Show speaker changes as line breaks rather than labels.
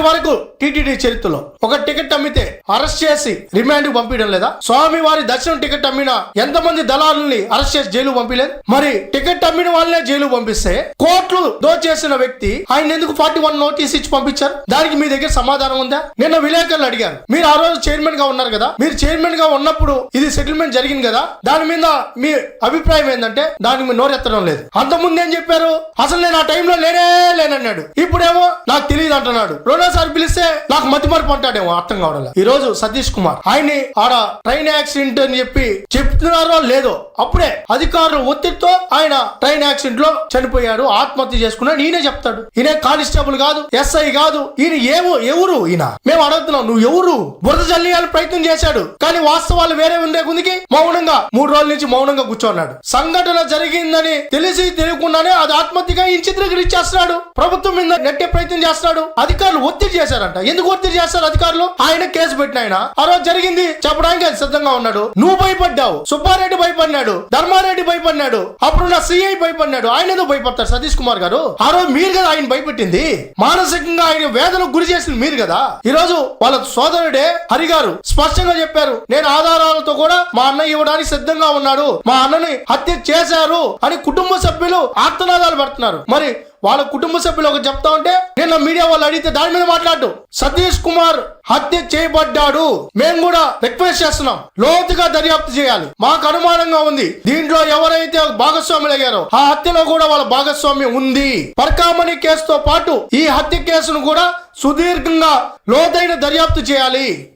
ఇప్పటి వరకు టీటీడీ చరిత్రలో ఒక టికెట్ అమ్మితే అరెస్ట్ చేసి రిమాండ్ పంపించడం లేదా? స్వామి వారి దర్శనం టికెట్ అమ్మిన ఎంతమంది దళాలని అరెస్ట్ చేసి జైలు పంపించలేదు మరి టికెట్ అమ్మిన వాళ్ళనే జైలు పంపిస్తే కోట్లు దోచేసిన వ్యక్తి ఆయన ఎందుకు ఫార్టీ వన్ నోటీస్ ఇచ్చి పంపించారు? దానికి మీ దగ్గర సమాధానం ఉందా? నిన్న విలేకరులు అడిగారు. మీరు ఆ రోజు చైర్మన్గా ఉన్నారు కదా? మీరు చైర్మన్గా ఉన్నప్పుడు ఇది సెటిల్మెంట్ జరిగింది కదా? దాని మీద మీ అభిప్రాయం ఏంటంటే దానికి మీరు నోరెత్తడం లేదు. అంత ముందు ఏం చెప్పారు? అసలు నేను ఆ టైంలో లేనే లేనన్నాడు. ఇప్పుడేమో నాకు తెలియదు అంటున్నాడు. రెండోసారి పిలిస్తే నాకు మతిమరుపు అంటాడేమో అర్థం కావడం ఈ రోజు సతీష్ కుమార్. ఆయన్ని ఆడ ట్రైన్ యాక్సిడెంట్ అని చెప్పి చెప్తున్నారో లేదో అప్పుడే అధికారుల ఒత్తిడితో ఆయన ట్రైన్ యాక్సిడెంట్లో చనిపోయాడు ఆత్మహత్య చేసుకున్నాడు. ఈయనే చెప్తాడు. ఈయన కానిస్టేబుల్ కాదు ఎస్ఐ కాదు ఈయన ఏమో ఎవరు ఈయన? మేము అడుగుతున్నాం నువ్వు ఎవరు? బురద జల్లియాలని ప్రయత్నం చేశాడు. కానీ వాస్తవాలు వేరే ఉండే గుందికి మౌనంగా మూడు రోజుల నుంచి మౌనంగా కూర్చోన్నాడు. సంఘటన జరిగిందని తెలిసి తెలియకుండానే అది ఆత్మహత్యగా ఈయన చిత్రీకరించేస్తున్నాడు ప్రభుత్వం మీద నెట్టే ప్రయత్నం చేస్తున్నాడు. అధికారులు ఒత్తిడి చేశారంట. ఎందుకు ఒత్తిడి చేస్తారు అధికారులు? ఆయన కేసు పెట్టిన ఆయన ఆ రోజు జరిగింది చెప్పడానికి సిద్ధంగా ఉన్నాడు. నువ్వు భయపడ్డావు సుబ్బారెడ్డి భయపడినాడు ధర్మారెడ్డి భయపడినాడు అప్పుడున్న సిఐ భయపడినాడు ఆయన ఏదో భయపడతారు సతీష్ కుమార్ గారు? ఆ రోజు మీరు కదా ఆయన భయపెట్టింది? మానసికంగా ఆయన వేదనకు గురి చేసింది మీరు కదా? ఈ రోజు వాళ్ళ సోదరుడే హరి గారు స్పష్టంగా చెప్పారు నేను ఆధారాలతో కూడా మా అన్నయ్య ఇవ్వడానికి సిద్ధంగా ఉన్నాడు. మా అన్నని హత్య చేశారు అని కుటుంబ సభ్యులు ఆర్తనాదాలు పడుతున్నారు. మరి వాళ్ళ కుటుంబ సభ్యులు ఒక చెప్తా ఉంటే నిన్న మీడియా వాళ్ళు అడిగితే దాని మీద మాట్లాడు. సతీష్ కుమార్ హత్య చేయబడ్డాడు. మేము కూడా రిక్వెస్ట్ చేస్తున్నాం. లోతుగా దర్యాప్తు చేయాలి. మాకు అనుమానంగా ఉంది. దీంట్లో ఎవరైతే భాగస్వాములు అయ్యారో ఆ హత్యలో కూడా వాళ్ళ భాగస్వామ్యం ఉంది. పర్కామణి కేసుతో పాటు ఈ హత్య కేసును కూడా సుదీర్ఘంగా లోతైన దర్యాప్తు చేయాలి.